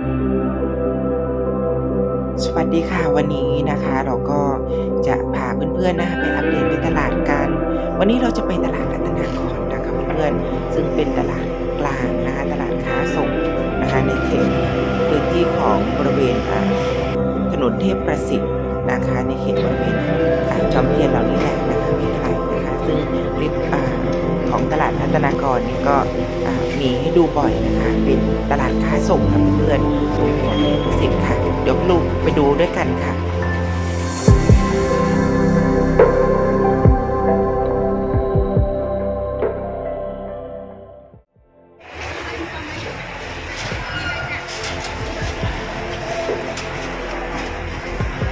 สวัสดีค่ะวันนี้นะคะเราก็จะพาเพื่อนๆนะคะไปอัปเดตไปตลาดกัน วันนี้เราจะไปตลาดรัตนากรนะคะเพื่อนๆซึ่งเป็นตลาดกลางนะคะตลาดค้าส่งนะคะในเขตพื้นที่ของบริเวณถนนเทพประสิทธิ์นะคะในเขตบริเวณจอมเทียนเหล่านี้แหละนะคะไม่ไกลนะคะซึ่งริบอ่าของตลาดรัตนากรนี่ก็ มีให้ดูบ่อยนะคะ เป็นตลาดค้าส่งค่ะเพื่อนๆตรงถนนเทพประสิทธิ์ค่ะ เดี๋ยวลูกไปดูด้วยกันค่ะ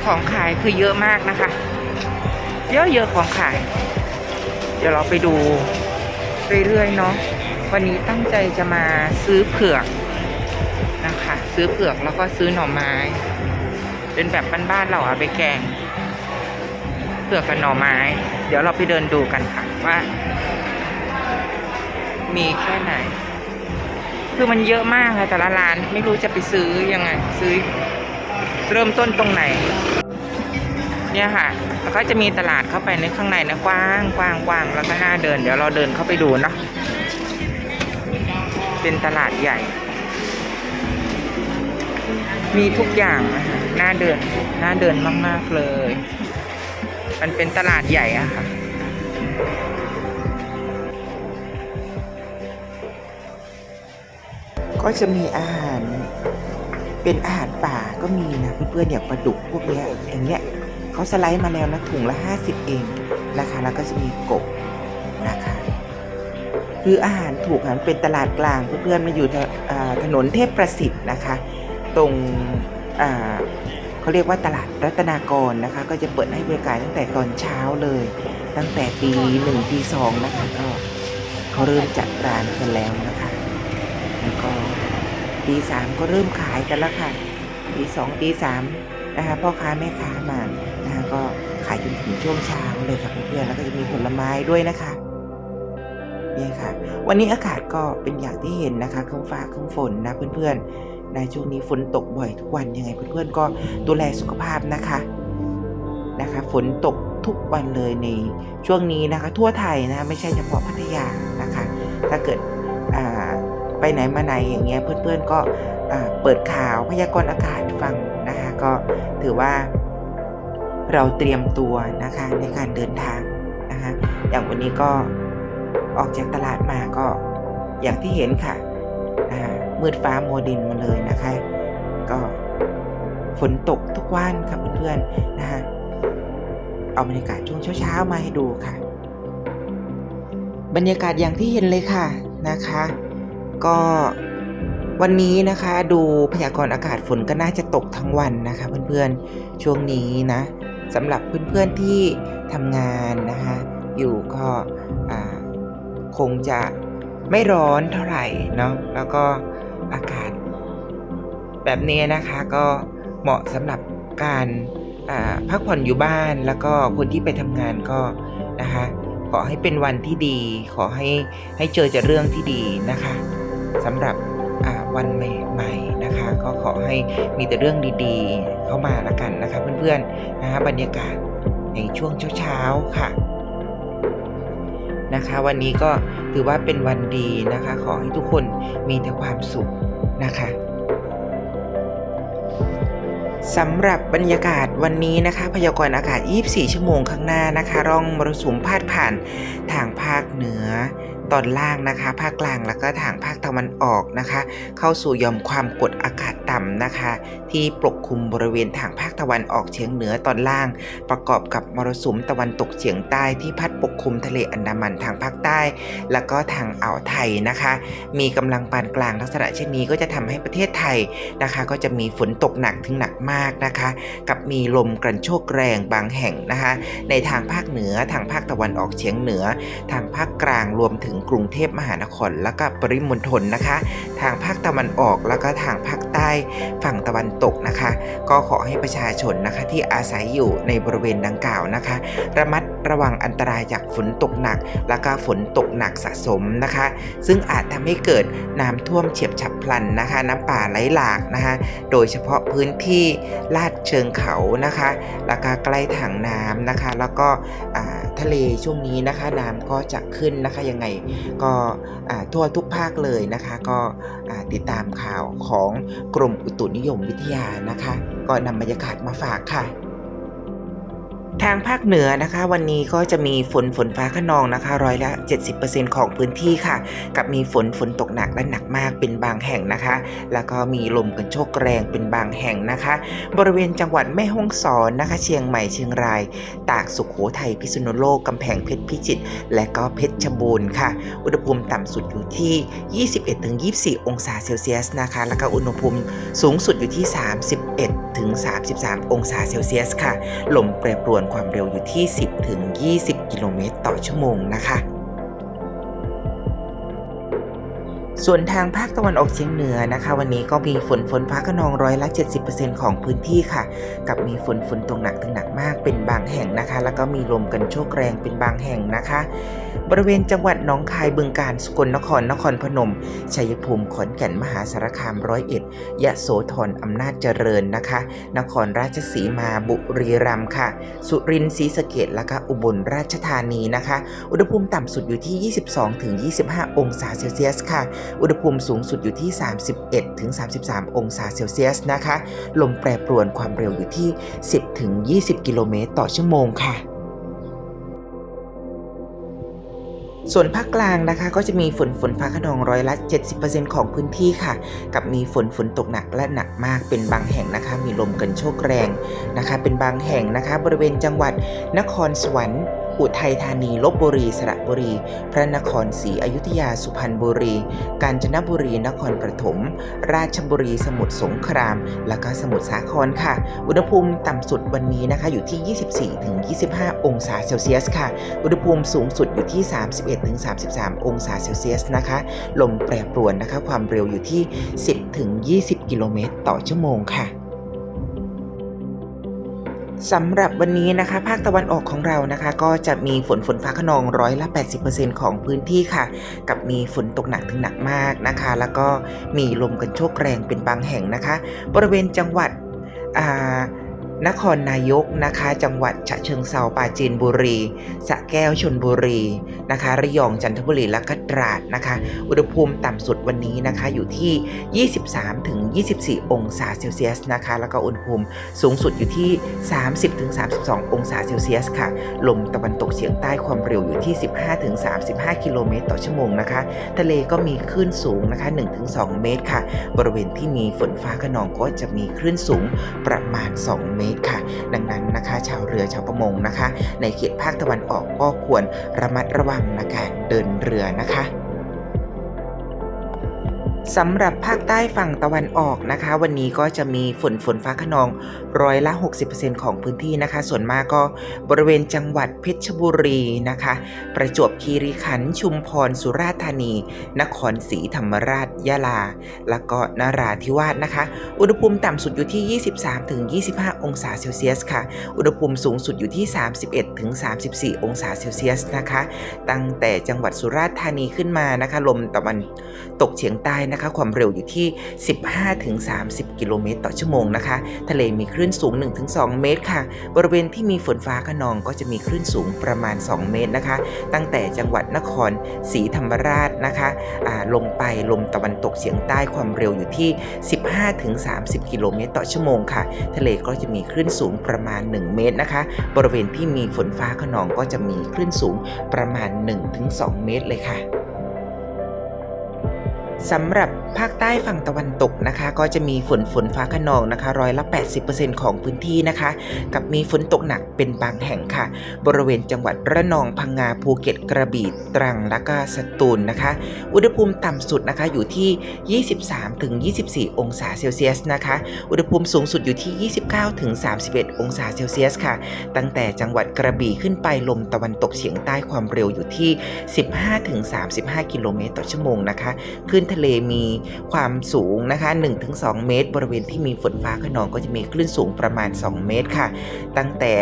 ของขายคือเยอะมากนะคะ เยอะๆของขาย เดี๋ยวเราไปดูเรื่อยๆเนาะ วันนี้ตั้งใจจะมาซื้อเผือกนะคะ ซื้อเผือกแล้วก็ซื้อหน่อไม้ เป็นแบบบ้านๆเราเอาไปแกงเผือกกับหน่อไม้ เดี๋ยวเราไปเดินดูกันค่ะว่า มีแค่ไหน คือมันเยอะมากค่ะแต่ละร้านไม่รู้จะไปซื้อยังไง ซื้อเริ่มต้นตรงไหน เนี่ยค่ะแล้วก็จะมีตลาดเข้าไปในข้างในนะกว้างกว้างกว้างแล้วก็น่าเดิน เดี๋ยวเราเดินเข้าไปดูเนาะ เป็นตลาดใหญ่ มีทุกอย่างนะคะน่าเดินน่าเดินมากๆเลย มันเป็นตลาดใหญ่อะค่ะก็จะมีอาหารเป็นอาหารป่าก็มีนะเพื่อนๆอย่างปลาดุกพวกเนี้ยอย่างเงี้ยเขาสไลด์มาแล้วนะถุงละ 50 เองนะคะแล้วก็จะมีกบนะคะ คืออาหารถูกค่ะมันเป็นตลาดกลางเพื่อนๆมาอยู่ถนนเทพประสิทธิ์นะคะ ตรงเขาเรียกว่าตลาดรัตนากรนะคะ ก็จะเปิดให้บริการตั้งแต่ตอนเช้าเลย ตั้งแต่ตีหนึ่งตีสองนะคะก็เขาเริ่มจัดร้านกันแล้วนะคะแล้วก็ตีสามก็เริ่มขายกันแล้วค่ะตีสองตีสามนะคะพ่อค้าแม่ค้ามานะคะก็ขายจนถึงช่วงเช้าเลยค่ะเพื่อนๆแล้วก็จะมีผลไม้ด้วยนะคะ นี่ค่ะ วันนี้อากาศก็เป็นอย่างที่เห็นนะคะครึ้มฟ้าครึ้มฝนนะเพื่อนๆในช่วงนี้ฝนตกบ่อยทุกวันยังไงเพื่อนๆก็ดูแลสุขภาพนะคะนะคะฝนตกทุกวันเลยในช่วงนี้นะคะ ทั่วไทยนะไม่ใช่เฉพาะพัทยานะคะ ถ้าเกิดไปไหนมาไหนอย่างเงี้ยเพื่อนๆก็เปิดข่าวพยากรณ์อากาศฟังนะคะก็ถือว่าเราเตรียมตัวนะคะในการเดินทางนะคะอย่างวันนี้ก็ ออกจากตลาดมาก็อย่างที่เห็นค่ะมืดฟ้ามัวดินมาเลยนะคะ ก็ฝนตกทุกวันค่ะเพื่อนๆนะคะเอาบรรยากาศช่วงเช้าๆมาให้ดูค่ะ บรรยากาศอย่างที่เห็นเลยค่ะนะคะ ก็วันนี้นะคะดูพยากรณ์อากาศฝนก็น่าจะตกทั้งวันนะคะ เพื่อนๆช่วงนี้นะสำหรับเพื่อนๆที่ทำงานนะคะ อยู่ก็อ่า คงจะไม่ร้อนเท่าไหร่เนาะแล้วก็อากาศ แบบนี้นะคะก็เหมาะสำหรับการพักผ่อนอยู่บ้านแล้วก็คนที่ไปทำงานก็นะคะขอให้เป็นวันที่ดี ขอให้ให้เจอแต่เรื่องที่ดีนะคะสำหรับวันใหม่ๆนะคะ ก็ขอให้มีแต่เรื่องดีๆ เข้ามาละกันนะคะเพื่อนๆนะคะบรรยากาศในช่วงเช้าๆค่ะ นะคะ วันนี้ก็ถือว่าเป็นวันดีนะคะ ขอให้ทุกคนมีแต่ความสุขนะคะสำหรับบรรยากาศวันนี้นะคะ พยากรณ์อากาศ 24 ชั่วโมงข้างหน้านะคะ ร่องมรสุมพาดผ่านทางภาคเหนือ ตอนล่างนะคะ ภาคกลางแล้วก็ทางภาคตะวันออกนะคะ เข้าสู่ย่อมความกดอากาศต่ำนะคะ ที่ปกคลุมบริเวณทางภาคตะวันออกเฉียงเหนือตอนล่าง ประกอบกับมรสุมตะวันตกเฉียงใต้ที่พัดปกคลุมทะเลอันดามันทางภาคใต้ แล้วก็ทางอ่าวไทยนะคะ มีกำลังปานกลางลักษณะเช่นนี้ก็จะทำให้ประเทศไทยนะคะ ก็จะมีฝนตกหนักถึงหนักมากนะคะ กับมีลมกระโชกแรงบางแห่งนะคะ ในทางภาคเหนือทางภาคตะวันออกเฉียงเหนือ ทางภาคกลางรวมถึงกรุงเทพมหานครและก็ปริมณฑลนะคะ ทางภาคตะวันออกแล้วก็ทางภาคใต้ฝั่งตะวันตกนะคะ ก็ขอให้ประชาชนนะคะที่อาศัยอยู่ในบริเวณดังกล่าวนะคะ ระมัดระวังอันตรายจากฝนตกหนัก แล้วก็ฝนตกหนักสะสมนะคะ ซึ่งอาจทำให้เกิดน้ำท่วมเฉียบฉับพลันนะคะ น้ำป่าไหลหลากนะคะ โดยเฉพาะพื้นที่ลาดเชิงเขานะคะ แล้วก็ใกล้ถังน้ำนะคะ แล้วก็อ่า ทะเลช่วงนี้นะคะน้ำก็จะขึ้นนะคะยังไงก็ทั่วทุกภาคเลยนะคะ ก็ติดตามข่าวของกรมอุตุนิยมวิทยานะคะ ก็นำบรรยากาศมาฝากค่ะ ทางภาคเหนือนะคะ วันนี้ก็จะมีฝนฝนฟ้าขนองนะคะร้อยละ 70%ของพื้นที่ค่ะ กับมีฝนฝนตกหนักและหนักมากเป็นบางแห่งนะคะ แล้วก็มีลมกันโชกแรงเป็นบางแห่งนะคะ บริเวณจังหวัดแม่ฮ่องสอนนะคะ เชียงใหม่เชียงราย ตากสุขโขทัยพิษณุโลกกำแพงเพชรพิจิตรและก็เพชรชบูรณ์ค่ะ อุณหภูมิต่ำสุดอยู่ที่ 21-24 องศาเซลเซียสนะคะ แล้วก็อุณหภูมิสูงสุดอยู่ที่ถึง 33 องศาเซลเซียสค่ะ ลมแปรปรวนความเร็วอยู่ที่ 10ถึง20 กิโลเมตรต่อชั่วโมงนะคะ ส่วนทางภาคตะวันออกเฉียงเหนือนะคะ วันนี้ก็มีฝนฝนฟ้าขนองร้อยละ 70%ของพื้นที่ค่ะ กับมีฝนฝนตกหนักถึงหนักมากเป็นบางแห่งนะคะ แล้วก็มีลมกันโชกแรงเป็นบางแห่งนะคะ บริเวณจังหวัดหนองคายบึงกาฬสกลนครนครพนมชัยภูมิขอนแก่นมหาสารคามร้อยเอ็ดยะโสธรอำนาจเจริญนะคะ นครราชสีมาบุรีรัมย์ค่ะ สุรินทร์ศรีสะเกดและก็อุบลราชธานีนะคะ อุณหภูมิต่ำสุดอยู่ที่ 22-25 องศาเซลเซียสค่ะอุณหภูมิสูงสุดอยู่ที่ 31-33 องศาเซลเซียสนะคะ ลมแปรปรวนความเร็วอยู่ที่ 10-20 กิโลเมตรต่อชั่วโมงค่ะส่วนภาคกลางนะคะก็จะมีฝนฝนฟ้าขนองร้อยละ 70%ของพื้นที่ค่ะ กับมีฝนฝนตกหนักและหนักมากเป็นบางแห่งนะคะ มีลมกันโชกแรงนะคะ เป็นบางแห่งนะคะ บริเวณจังหวัดนครสวรรค์ อุทัยธานี ลบบุรี สระบุรี พระนครศรีอยุธยา สุพรรณบุรี กาญจนบุรี นครปฐม ราชบุรี สมุทรสงคราม แล้วก็สมุทรสาครค่ะ อุณหภูมิต่ำสุดวันนี้นะคะ อยู่ที่ 24-25 องศาเซลเซียสค่ะ อุณหภูมิสูงสุดอยู่ที่ 31-33 องศาเซลเซียสนะคะ ลมแปรปรวนนะคะ ความเร็วอยู่ที่ 10-20 กิโลเมตร ต่อชั่วโมงค่ะ สำหรับวันนี้นะคะ ภาคตะวันออกของเรานะคะ ก็จะมีฝนฝนฟ้าขนองร้อยละ 80%ของพื้นที่ค่ะ กับมีฝนตกหนักถึงหนักมากนะคะ แล้วก็มีลมกันโชกแรงเป็นบางแห่งนะคะ บริเวณจังหวัดอ่า นครนายกนะคะ จังหวัดฉะเชิงเซาปราจีนบุรีสะแก้วชนบุรีนะคะ ระยองจันทบุรีและก็ตราดนะคะ อุณหภูมิต่ำสุดวันนี้นะคะอยู่ที่ 23-24 องศาเซลเซียสนะคะ แล้วก็อุณหภูมิสูงสุดอยู่ที่ 30-32 องศาเซลเซียสค่ะ ลมตะวันตกเฉียงใต้ความเร็วอยู่ที่ 15-35 กิโลเมตรต่อชั่วโมงนะคะ ทะเลก็มีคลื่นสูงนะคะ1-2เมตรค่ะ บริเวณที่มีฝนฟ้าขนองก็จะมีคลื่นสูงประมาณ 2 เมตรค่ะ ดังนั้นนะคะ ชาวเรือชาวประมงนะคะ ในเขตภาคตะวันออกก็ควรระมัดระวังในการเดินเรือนะคะ สำหรับภาคใต้ฝั่งตะวันออกนะคะ วันนี้ก็จะมีฝนฝนฟ้าขนองร้อยละ 60%ของพื้นที่นะคะ ส่วนมากก็บริเวณจังหวัดเพชรบุรีนะคะ ประจวบคีรีขันธ์ชุมพรสุราษฎร์ธานี นครศรีธรรมราชยะลา แล้วก็นราธิวาสนะคะ อุณหภูมิต่ำสุดอยู่ที่ 23-25 องศาเซลเซียสค่ะ อุณหภูมิสูงสุดอยู่ที่ 31-34 องศาเซลเซียสนะคะ ตั้งแต่จังหวัดสุราษฎร์ธานีขึ้นมานะคะ ลมตะวันตกเฉียงใต้นะคะ ความเร็วอยู่ที่ 15-30 กิโลเมตรต่อชั่วโมงนะคะ ทะเลมีคลื่นสูง 1-2 เมตรค่ะ บริเวณที่มีฝนฟ้าขนองก็จะมีคลื่นสูงประมาณ 2 เมตรนะคะ ตั้งแต่จังหวัดนครศรีธรรมราชนะคะลงไปลมตะวันตกเฉียงใต้ความเร็วอยู่ที่ 15-30 กิโลเมตรต่อชั่วโมงค่ะ ทะเลก็จะมีคลื่นสูงประมาณ 1 เมตรนะคะ บริเวณที่มีฝนฟ้าขนองก็จะมีคลื่นสูงประมาณ 1-2 เมตรเลยค่ะ สำหรับภาคใต้ฝั่งตะวันตกนะคะ ก็จะมีฝนฝนฟ้าขนองนะคะร้อยละ 80%ของพื้นที่นะคะ กับมีฝนตกหนักเป็นบางแห่งค่ะ บริเวณจังหวัดระนองพังงาภูเก็ตกระบี่ตรังและก็สตูลนะคะ อุณหภูมิต่ำสุดนะคะอยู่ที่ 23-24 องศาเซลเซียสนะคะ อุณหภูมิสูงสุดอยู่ที่ 29-31 องศาเซลเซียสค่ะ ตั้งแต่จังหวัดกระบี่ขึ้นไปลมตะวันตกเฉียงใต้ความเร็วอยู่ที่ 15-35 กิโลเมตรต่อชั่วโมงนะคะคลื่นทะเลมีความสูงนะคะ 1-2 เมตร บริเวณที่มีฝนฟ้าขนองก็จะมีคลื่นสูงประมาณ 2 เมตรค่ะ ตั้งแต่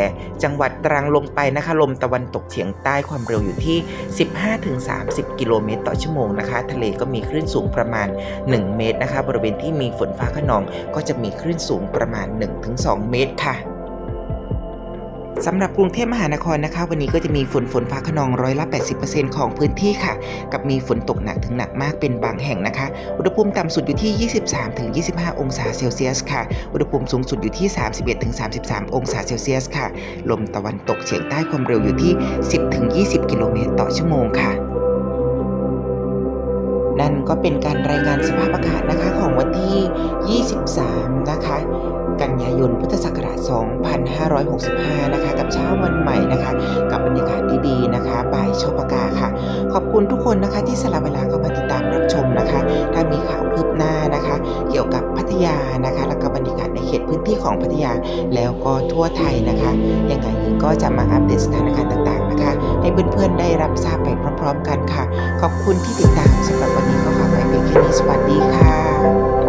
จังหวัดตรังลงไปนะคะ ลมตะวันตกเฉียงใต้ความเร็วอยู่ที่ 15-30 กิโลเมตรต่อชั่วโมงนะคะ ทะเลก็มีคลื่นสูงประมาณ 1 เมตรนะคะ บริเวณที่มีฝนฟ้าขนองก็จะมีคลื่นสูงประมาณ 1-2 เมตรค่ะ สำหรับกรุงเทพมหานครนะคะ วันนี้ก็จะมีฝนฝนฟ้าขนองร้อยละ 80%ของพื้นที่ค่ะ กับมีฝนตกหนักถึงหนักมากเป็นบางแห่งนะคะ อุณหภูมิต่ำสุดอยู่ที่ 23-25 องศาเซลเซียสค่ะ อุณหภูมิสูงสุดอยู่ที่ 31-33 องศาเซลเซียสค่ะ ลมตะวันตกเฉียงใต้ความเร็วอยู่ที่ 10-20 กิโลเมตรต่อชั่วโมงค่ะนั่นก็เป็นการรายงานสภาพอากาศนะคะของวันที่ 23 นะคะ กันยายนพุทธศักราช 2565 นะคะ กับเช้าวันใหม่นะคะ กับบรรยากาศดีๆนะคะบ่ายชอบอากาศค่ะ ขอบคุณทุกคนนะคะที่สละเวลาเข้ามาติดตามรับชมนะคะ ถ้ามีข่าวคืบหน้านะคะ เกี่ยวกับพัทยานะคะ แล้วก็บรรยากาศในเขตพื้นที่ของพัทยาแล้วก็ทั่วไทยนะคะยังไงยิงก็จะมาอัปเดตสถานการณ์ต่างๆนะคะ ให้เพื่อนๆได้รับทราบไปพร้อมๆกันค่ะ ขอบคุณที่ติดตามสำหรับวันนี้ก็ฝากไว้เพียงแค่นี้สวัสดีค่ะ